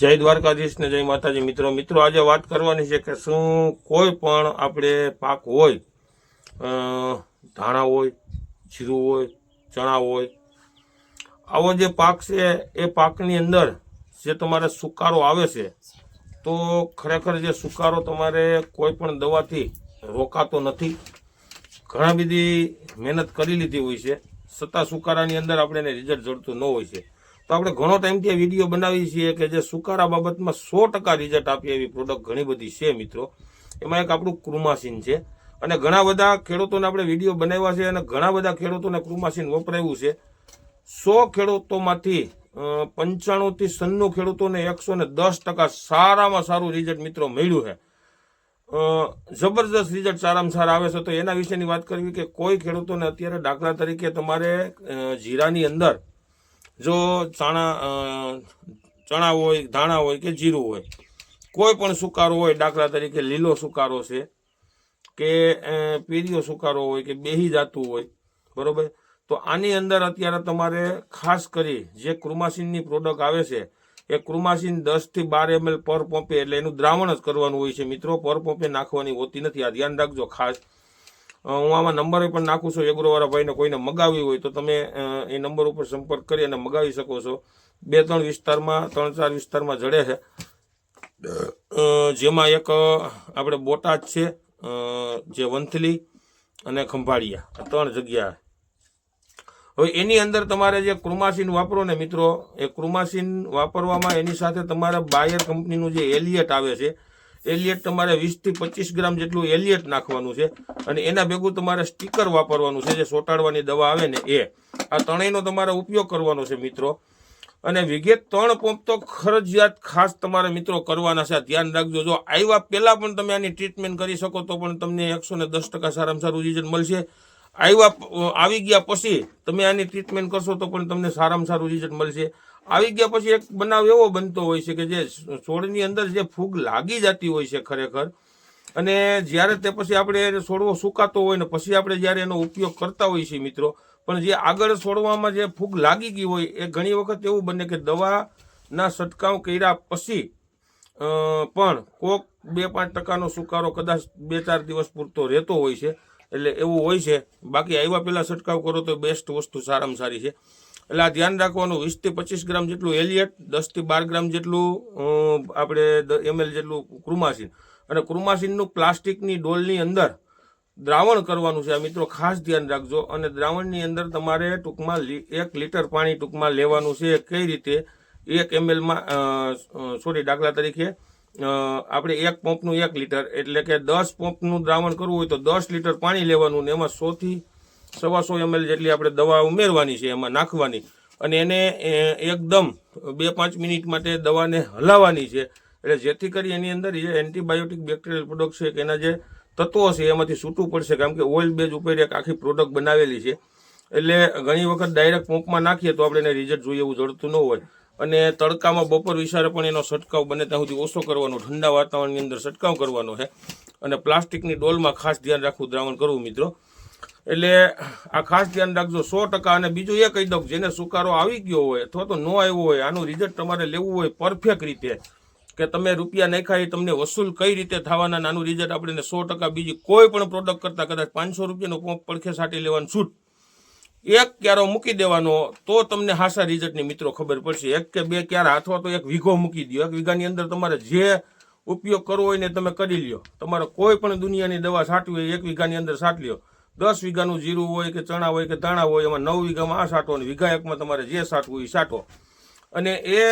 જય દ્વારકાધીશ ને જય માતાજી. મિત્રો મિત્રો, આજે વાત કરવાની છે કે શું કોઈ પણ આપણે પાક હોય ધાણા હોય, જીરું હોય, ચણા હોય, આવો જે પાક છે એ પાકની અંદર જે તમારે સુકારો આવે છે, તો ખરેખર જે સુકારો તમારે કોઈ પણ દવાથી રોકાતો નથી. ઘણા બધી મહેનત કરી લીધી હોય છે. છતાં સુકારાની અંદર આપણે એને રિઝલ્ટ જડતું ન હોય છે. તો આપણે ઘણો ટાઈમથી આ વીડિયો બનાવીએ છીએ કે જે સુકારા બાબતમાં સો ટકા રિઝલ્ટ આપે એવી પ્રોડક્ટ ઘણી બધી છે મિત્રો. એમાં એક આપણું ક્રુમાસીન છે. અને ઘણા બધા ખેડૂતોને આપણે વીડિયો બનાવ્યા છે અને ઘણા બધા ખેડૂતોને ક્રુમાસીન વપરાયું છે. સો ખેડૂતોમાંથી પંચાણુંથી સન્નું ખેડૂતોને એકસો ને દસ ટકા સારામાં સારું રિઝલ્ટ મિત્રો મળ્યું છે. જબરદસ્ત રિઝલ્ટ સારામાં સારા આવે છે. તો એના વિશેની વાત કરવી કે કોઈ ખેડૂતોને અત્યારે દાખલા તરીકે તમારે જીરાની અંદર જો ચણા ચણા હોય, ધાણા હોય કે જીરું હોય, કોઈ પણ સુકારો હોય, દાખલા તરીકે લીલો સુકારો છે કે પીરિયો સુકારો હોય કે બેહી જાતું હોય, બરાબર? તો આની અંદર અત્યારે તમારે ખાસ કરી જે ક્રુમાસીનની પ્રોડક્ટ આવે છે, એ ક્રુમાસીન દસથી બાર એમએલ પર પંપે એટલે એનું દ્રાવણ જ કરવાનું હોય છે. મિત્રો, પર પંપે નાખવાની હોતી નથી. આ ધ્યાન રાખજો ખાસ. હું આમાં નંબર પણ નાખું છું. એગ્રોવાળા ભાઈને કોઈને મગાવી હોય તો તમે એ નંબર ઉપર સંપર્ક કરી અને મગાવી શકો છો. બે ત્રણ વિસ્તારમાં, ત્રણ ચાર વિસ્તારમાં જડે છે. જેમાં એક આપણે બોટાદ છે જે વંથલી અને ખંભાળિયા ત્રણ જગ્યા હવે એની અંદર તમારે જે ક્રુમાસીન વાપરો ને મિત્રો, એ ક્રુમાસીન વાપરવામાં એની સાથે તમારે બાયર કંપનીનું જે એલિયટ આવે છે એલિયટ તમારે વીસથી પચીસ ગ્રામ જેટલું એલિયટ નાખવાનું છે અને એના ભેગું તમારે સ્ટીકર વાપરવાનું છે, જે સોટાડવાની દવા આવે ને એ. આ ત્રણેયનો તમારે ઉપયોગ કરવાનો છે મિત્રો. અને વિઘે ત્રણ પંપ તો ખરજિયાત ખાસ તમારે મિત્રો કરવાના છે. ધ્યાન રાખજો. જો આવ્યા પહેલાં પણ તમે આની ટ્રીટમેન્ટ કરી શકો તો પણ તમને એકસો ને દસ ટકા સારામાં સારું રિઝલ્ટ મળશે. આવ્યા આવી ગયા પછી તમે આની ટ્રીટમેન્ટ કરશો તો પણ તમને સારામાં સારું રિઝલ્ટ મળશે. આવી ગયા પછી એક બનાવ એવો બનતો હોય છે કે જે છોડની અંદર જે ફૂગ લાગી જતી હોય છે ખરેખર, અને જ્યારે તે પછી આપણે છોડવો સુકાતો હોય ને પછી આપણે જ્યારે એનો ઉપયોગ કરતા હોઈએ છીએ મિત્રો, પણ જે આગળ છોડવામાં જે ફૂગ લાગી ગઈ હોય એ ઘણી વખત એવું બને કે દવાના છંટકાવ કર્યા પછી પણ કોક બે પાંચ ટકાનો સુકારો કદાચ બે ચાર દિવસ પૂરતો રહેતો હોય છે, એટલે એવું હોય છે. બાકી આવ્યા પહેલાં છંટકાવ કરો તો બેસ્ટ વસ્તુ સારામાં સારી છે. એટલે આ ધ્યાન રાખવાનું વીસથી પચીસ ગ્રામ જેટલું એલિયટ દસથી બાર ગ્રામ જેટલું આપણે એમએલ જેટલું ક્રુમાસીન અને ક્રુમાસીનનું પ્લાસ્ટિકની ડોલની અંદર દ્રાવણ કરવાનું છે. આ મિત્રો ખાસ ધ્યાન રાખજો. અને દ્રાવણની અંદર તમારે ટૂંકમાં એક લીટર પાણી ટૂંકમાં લેવાનું છે. કઈ રીતે? એક એમએલમાં સોરી દાખલા તરીકે આપણે એક પંપનું એક લીટર. એટલે કે દસ પંપનું દ્રાવણ કરવું હોય તો દસ લીટર પાણી લેવાનું ને એમાં સોથી સવાસો એમએલ જેટલી આપણે દવા ઉમેરવાની છે, એમાં નાખવાની. અને એને એકદમ બે પાંચ મિનિટ માટે દવાને હલાવવાની છે. એટલે જેથી કરી એની અંદર જે એન્ટીબાયોટિક બેક્ટેરિયલ પ્રોડક્ટ છે એના જે તત્વો છે, એમાંથી છૂટવું પડશે. કારણ કે ઓઇલ બેઝ ઉપર એક આખી પ્રોડક્ટ બનાવેલી છે. એટલે ઘણી વખત ડાયરેક્ટ પંપમાં નાખીએ તો આપણે એને રિઝલ્ટ જોઈએ એવું જડતું ન હોય. અને તડકામાં બપોર વિચારે પણ એનો છંટકાવ બને ત્યાં સુધી ઓછો કરવાનો, ઠંડા વાતાવરણની અંદર છંટકાવ કરવાનો છે. અને પ્લાસ્ટિકની ડોલમાં ખાસ ધ્યાન રાખવું દ્રાવણ કરવું મિત્રો. એટલે આ ખાસ ધ્યાન રાખજો, સો ટકા અને બીજું એ કહી દઉં, જેને સુકારો આવી ગયો હોય અથવા તો ન આવ્યો હોય, આનું રિઝલ્ટ તમારે લેવું હોય પરફેક્ટ રીતે કે તમે રૂપિયા નાખ્યા એ તમને વસૂલ કઈ રીતે થવાના નાનું રિઝલ્ટ આપણે સો ટકા બીજી કોઈ પણ પ્રોડક્ટ કરતાં કદાચ પાંચસો રૂપિયાનો પંપ પડખે સાટી લેવાનું છૂટ. એક ક્યારો મૂકી દેવાનો, તો તમને હાસા રિઝલ્ટની મિત્રો ખબર પડશે. એક કે બે ક્યારા અથવા તો એક વીઘો મૂકી દો એક વીઘાની અંદર તમારે જે ઉપયોગ કરવો હોય ને તમે કરી લ્યો. તમારે કોઈ પણ દુનિયાની દવા સાટવી હોય, એક વીઘાની અંદર સાટ લ્યો. દસ વીઘાનું જીરું હોય કે ચણા હોય કે ધાણા હોય, એમાં નવ વીઘામાં આ સાટો અને વીઘા એકમાં તમારે જે સાટવું એ સાટો. અને એ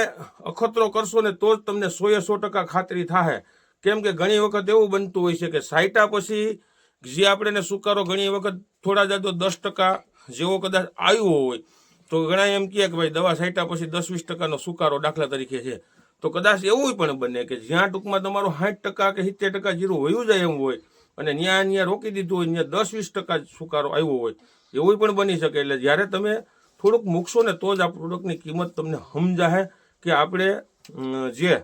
અખતરો કરશો ને તો જ તમને સોએ સો ટકા ખાતરી થાય કેમ કે ઘણી વખત એવું બનતું હોય છે કે સાયટા પછી જે આપણે સુકારો ઘણી વખત થોડા જાતો દસ ટકા જેવો કદાચ આવ્યો હોય. તો ઘણા એમ કહે કે ભાઈ દવા સાયટા પછી દસ વીસ ટકાનો સુકારો દાખલા તરીકે છે. તો કદાચ એવું પણ બને કે જ્યાં ટૂંકમાં તમારું સાઠ ટકા કે સિત્તેર ટકા જીરું વયું જાય એમ હોય અને ત્યાં અહીંયા રોકી દીધું હોય ત્યાં દસ વીસ ટકા સુકારો આવ્યો હોય, એવું પણ બની શકે. એટલે જ્યારે તમે થોડુંક મૂકશો ને, તો જ આ પ્રોડક્ટની કિંમત તમને સમજાશે કે આપણે જે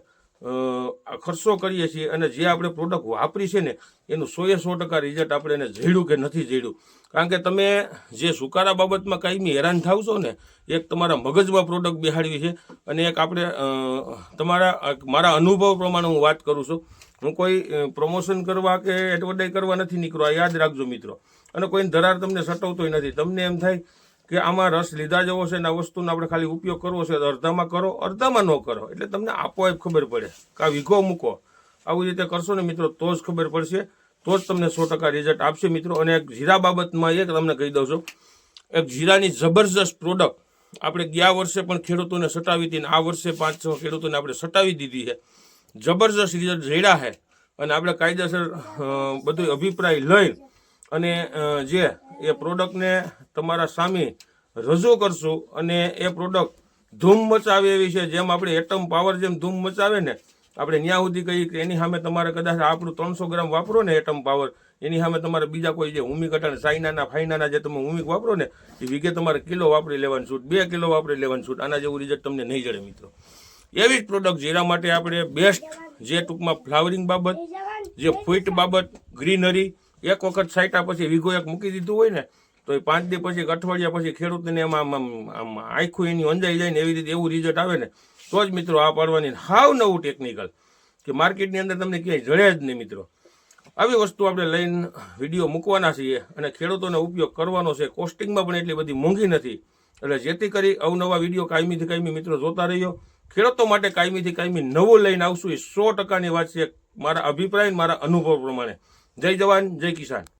ખર્ચો કરીએ છીએ અને જે આપણે પ્રોડક્ટ વાપરી છે ને, એનું સોએ સો ટકા રિઝલ્ટ આપણે એને જડ્યું કે નથી જડ્યું કારણ કે તમે જે સુકારા બાબતમાં કાયમી હેરાન થાવ છો ને, એક તમારા મગજમાં પ્રોડક્ટ બિહાડવી છે અને એક આપણે તમારા મારા અનુભવ પ્રમાણે હું વાત કરું છું. હું કોઈ પ્રમોશન કરવા કે એડવર્ટાઈઝ કરવા નથી નીકળ્યો, આ યાદ રાખજો મિત્રો. અને કોઈ ધરાર તમને સટવતોય નથી. તમને એમ થાય કે આમાં રસ લીધા જવો છે ને આ વસ્તુનો આપણે ખાલી ઉપયોગ કરવો છે, તો અડધામાં કરો, અડધામાં ન કરો. એટલે તમને આપોઆપ ખબર પડે કે આ વીઘો મૂકો. આવી રીતે કરશો ને મિત્રો, તો જ ખબર પડશે. તો જ તમને સો ટકા રિઝલ્ટ આપશે મિત્રો. અને એક જીરા બાબતમાં એક તમને કહી દઉં છું. એક જીરાની જબરજસ્ત પ્રોડક્ટ આપણે ગયા વર્ષે પણ ખેડૂતોને સટાવી હતી ને આ વર્ષે પાંચ છ ખેડૂતોને આપણે સટાવી દીધી છે. જબરજસ્ત રિઝલ્ટ રેડા છે અને આપણે કાયદેસર બધું અભિપ્રાય લઈ અને જે એ પ્રોડક્ટને તમારા સામે રજૂ કરશું અને એ પ્રોડક્ટ ધૂમ મચાવે એવી છે, જેમ આપણે એટમ પાવર જેમ ધૂમ મચાવે ને, આપણે ન્યા સુધી કહીએ કે એની સામે તમારે કદાચ આપણું ત્રણસો ગ્રામ વાપરો ને એટમ પાવર એની સામે તમારે બીજા કોઈ જે હુમિક કટાણ ચાઇનાના ફાઇનાના જે તમે હુમિક વાપરો ને, એ વિગે તમારે કિલો વાપરી લેવાનું છૂટ, બે કિલો વાપરી લેવાનું છૂટ. આના જેવું રિઝલ્ટ તમને નહીં જડે મિત્રો. એવી જ પ્રોડક્ટ જીરા માટે આપણે બેસ્ટ જે ટૂંકમાં ફ્લાવરિંગ બાબત, જે ફૂટ બાબત ગ્રીનરી એક વખત સાઈટા પછી વીઘો એક મૂકી દીધું હોય ને, તો એ પાંચ દિવસ પછી અઠવાડિયા પછી ખેડૂતને એમાં આમ આમ આખું એની અંજાઈ જાય ને એવી રીતે એવું રિઝલ્ટ આવે ને, તો જ મિત્રો આ પાડવાની હાવ નવું ટેકનિકલ કે માર્કેટની અંદર તમને ક્યાંય જડે જ નહીં મિત્રો. આવી વસ્તુ આપણે લઈને વીડિયો મૂકવાના છીએ અને ખેડૂતોને ઉપયોગ કરવાનો છે. કોસ્ટિંગમાં પણ એટલી બધી મોંઘી નથી. એટલે જેથી કરી અવનવા વીડિયો કાયમીથી કાયમી મિત્રો જોતા રહીયો ખેડૂતો માટે કાયમીથી કાયમી નવું લઈને આવશું એ સો ટકાની વાત છે. મારા અભિપ્રાય મારા અનુભવ પ્રમાણે. જય જવાન, જય કિસાન.